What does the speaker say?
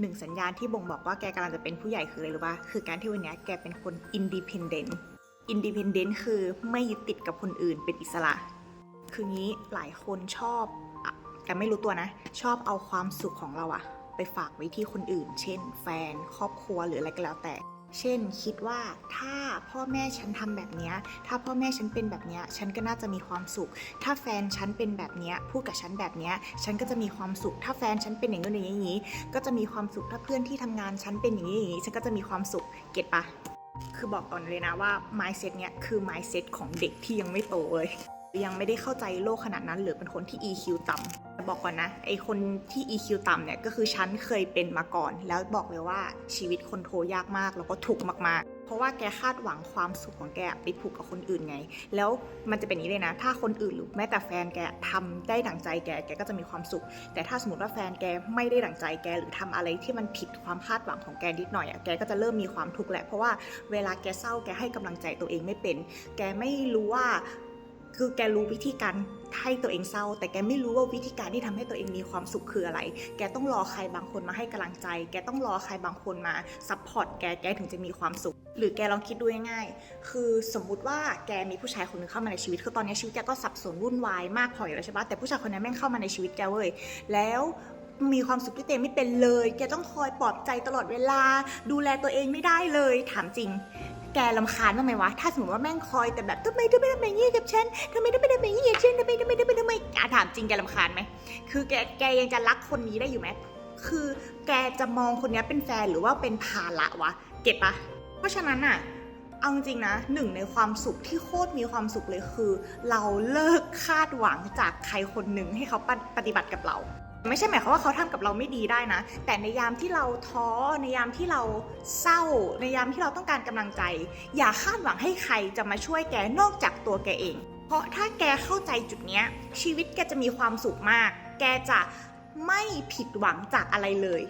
หนึ่งสัญญาณที่บ่งบอกว่าแกกำลังจะเป็นผู้ใหญ่คืออะไรรู้ป่ะคือการที่วันนี้แกเป็นคนอินดีพนเดนต์อินดีพนเดนต์คือไม่ยึดติดกับคนอื่นเป็นอิสระ คืองี้หลายคนชอบแต่ไม่รู้ตัวนะ ชอบเอาความสุขของเราอะไปฝากไว้ที่คนอื่น เช่น แฟนครอบครัวหรืออะไรก็แล้วแต่ เช่นคิดว่าถ้าพ่อแม่ฉันทำแบบนี้ ถ้าพ่อแม่ฉันเป็นแบบนี้ฉันก็น่าจะมีความสุข ถ้าแฟนฉันเป็นแบบนี้พูดกับฉันแบบนี้ฉันก็จะมีความสุข ถ้าแฟนฉันเป็นอย่างนู้นอย่างนี้อย่างนี้ ก็จะมีความสุขถ้าเพื่อนที่ทำงานฉันเป็นอย่างนี้อย่างนี้ฉันก็จะมีความสุขเก็ตปะคือบอกก่อนเลยนะว่า mindset เนี้ยคือ mindset ของเด็กที่ยังไม่โตเลย ยังไม่ได้เข้าใจโลกขนาดนั้น หรือเป็นคนที่ EQ ต่ำแต่บอกก่อนนะไอคนที่ EQ ต่ำเนี่ยก็คือฉันเคยเป็นมาก่อน แล้วบอกเลยว่าชีวิตคนโทยากมากแล้วก็ทุกมากๆ เพราะว่าแกคาดหวังความสุขของแกไปผูกกับคนอื่นไง แล้วมันจะเป็นอย่างนี้เลยนะ ถ้าคนอื่นหรือแม้แต่แฟนแกทำได้ดั่งใจแกแกก็จะมีความสุข แต่ถ้าสมมติว่าแฟนแกไม่ได้ดั่งใจแกหรือทำอะไรที่มันผิดความคาดหวังของแกนิดหน่อยอะแกก็จะเริ่มมีความทุกข์แหละเพราะว่าเวลาแกเศร้าแกให้กำลังใจตัวเองไม่เป็น แกไม่รู้ว่า คือแกรู้วิธีการให้ตัวเองเศร้า แต่แกไม่รู้ว่าวิธีการที่ทำให้ตัวเองมีความสุขคืออะไร แกต้องรอใครบางคนมาให้กำลังใจ แกต้องรอใครบางคนมาซัพพอร์ตแก แกถึงจะมีความสุข หรือแกลองคิดดูง่ายๆ คือสมมุติว่าแกมีผู้ชายคนหนึงเข้ามาในชีวิต คือตอนนี้ชีวิตแกก็สับสนวุ่นวายมากพออยู่แล้วใช่ปะแต่ผู้ชายคนนั้นแม่งเข้ามาในชีวิตแกเว้ย แล้วมีความสุขที่เต็มไม่เป็นเลย แกต้องคอยปลอบใจตลอดเวลา ดูแลตัวเองไม่ได้เลย ถามจริง แกลำคาญบ้างไหมวะ ถ้าสมมติว่าแม่งคอยแต่แบบทำไมทำไมทำไมเงี้ยกับฉันทำไมทำไมทำไมเงี้ยกับฉันทำไมทำไมทำไมทำไมอะถามจริงแกลำคาญไหม คือแกแกยังจะรักคนนี้ได้อยู่ไหม คือแกจะมองคนนี้เป็นแฟนหรือว่าเป็นภาระวะ เก็ตปะ เพราะฉะนั้นอะเอาจริงนะหนึ่งในความสุขที่โคตรมีความสุขเลยคือ เราเลิกคาดหวังจากใครคนหนึ่งให้เขาปปฏิบัติกับเรา ไม่ใช่หมายความว่าเขาทำกับเราไม่ดีได้นะ แต่ในยามที่เราท้อในยามที่เราเศร้า ในยามที่เราต้องการกำลังใจ อย่าคาดหวังให้ใครจะมาช่วยแกนอกจากตัวแกเอง เพราะถ้าแกเข้าใจจุดนี้ชีวิตแกจะมีความสุขมาก แกจะไม่ผิดหวังจากอะไรเลย